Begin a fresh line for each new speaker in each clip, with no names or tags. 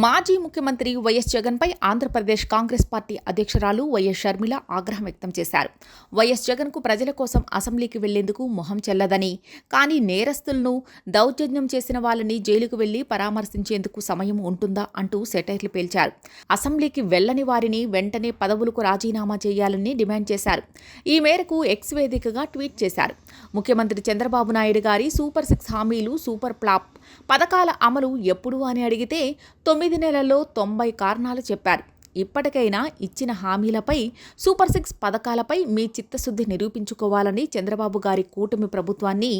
మాజీ ముఖ్యమంత్రి వైఎస్ జగన్పై ఆంధ్రప్రదేశ్ కాంగ్రెస్ పార్టీ అధ్యక్షురాలు వైఎస్ షర్మిల ఆగ్రహం వ్యక్తం చేశారు. వైఎస్ జగన్కు ప్రజల కోసం అసెంబ్లీకి వెళ్ళేందుకు మొహం చెల్లదని కానీ నేరస్తులను దౌర్జన్యం చేసిన వాళ్ళని జైలుకు వెళ్ళి పరామర్శించేందుకు సమయం ఉంటుందా అంటూ సెటైర్లు పేల్చారు. అసెంబ్లీకి వెళ్ళని వారిని వెంటనే పదవులకు రాజీనామా చేయాలని డిమాండ్ చేశారు. ఈ మేరకు ఎక్స్ వేదికగా ట్వీట్ చేశారు. ముఖ్యమంత్రి చంద్రబాబు నాయుడు గారి సూపర్ సిక్స్ హామీలు సూపర్ ప్లాప్ పథకాల అమలు ఎప్పుడు అని అడిగితే తొమ్మిది తొమ్మిది నెలల్లో తొంభై కారణాలు చెప్పారు. ఇప్పటికైనా ఇచ్చిన హామీలపై సూపర్ సిక్స్ పథకాలపై మీ చిత్తశుద్ధి నిరూపించుకోవాలని చంద్రబాబు గారి కూటమి ప్రభుత్వాన్ని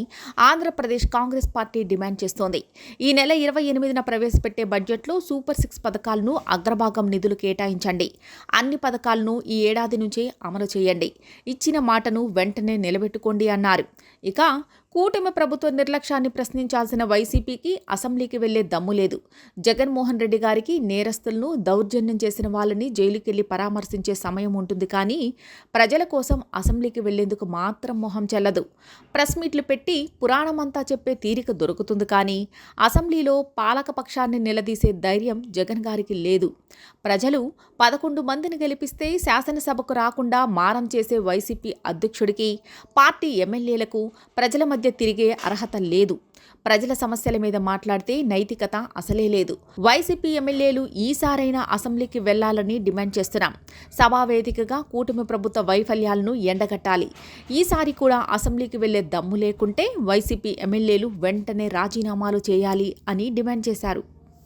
ఆంధ్రప్రదేశ్ కాంగ్రెస్ పార్టీ డిమాండ్ చేస్తోంది. ఈ నెల ఇరవై ఎనిమిదిన ప్రవేశపెట్టే బడ్జెట్లో సూపర్ సిక్స్ పథకాలను అగ్రభాగం నిధులు కేటాయించండి. అన్ని పథకాలను ఈ ఏడాది నుంచే అమలు చేయండి. ఇచ్చిన మాటను వెంటనే నిలబెట్టుకోండి అన్నారు. ఇక కూటమి ప్రభుత్వ నిర్లక్ష్యాన్ని ప్రశ్నించాల్సిన వైసీపీకి అసెంబ్లీకి వెళ్ళే దమ్ము లేదు. జగన్మోహన్ రెడ్డి గారికి నేరస్తులను దౌర్జన్యం చేసిన వాళ్ళని జైలుకెళ్ళి పరామర్శించే సమయం ఉంటుంది కానీ ప్రజల కోసం అసెంబ్లీకి వెళ్ళేందుకు మాత్రం మొహం చెల్లదు. ప్రెస్ మీట్లు పెట్టి పురాణమంతా చెప్పే తీరిక దొరుకుతుంది కానీ అసెంబ్లీలో పాలకపక్షాన్ని నిలదీసే ధైర్యం జగన్ గారికి లేదు. ప్రజలు పదకొండు మందిని గెలిపిస్తే శాసనసభకు రాకుండా మారం చేసే వైసీపీ అధ్యక్షుడికి పార్టీ ఎమ్మెల్యేలకు ప్రజల మధ్య మధ్య తిరిగే అర్హత లేదు. ప్రజల సమస్యల మీద మాట్లాడితే నైతికత అసలే లేదు. వైసీపీ ఎమ్మెల్యేలు ఈసారైనా అసెంబ్లీకి వెళ్ళాలని డిమాండ్ చేస్తున్నాం. సభా వేదికగా కూటమి ప్రభుత్వ వైఫల్యాలను ఎండగట్టాలి. ఈసారి కూడా అసెంబ్లీకి వెళ్ళే దమ్ము లేకుంటే వైసీపీ ఎమ్మెల్యేలు వెంటనే రాజీనామాలు చేయాలి అని డిమాండ్ చేశారు.